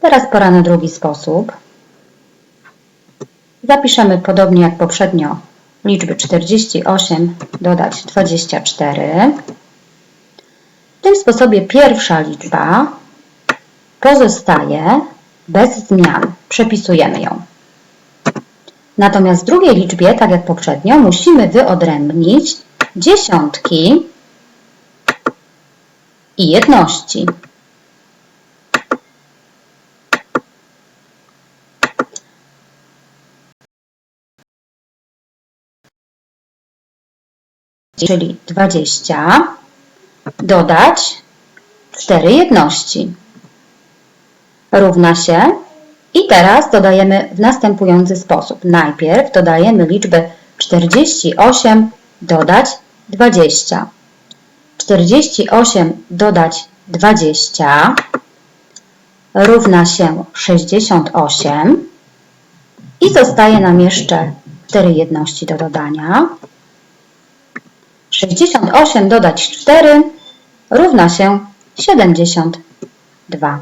Teraz pora na drugi sposób. Zapiszemy podobnie jak poprzednio liczby 48 dodać 24. W tym sposobie pierwsza liczba pozostaje bez zmian. Przepisujemy ją. Natomiast w drugiej liczbie, tak jak poprzednio, musimy wyodrębnić dziesiątki i jedności. Czyli 20 dodać 4 jedności równa się i teraz dodajemy w następujący sposób. Najpierw dodajemy liczbę 48 dodać 20. 48 dodać 20 równa się 68 i zostaje nam jeszcze 4 jedności do dodania. 68 dodać 4 równa się 72.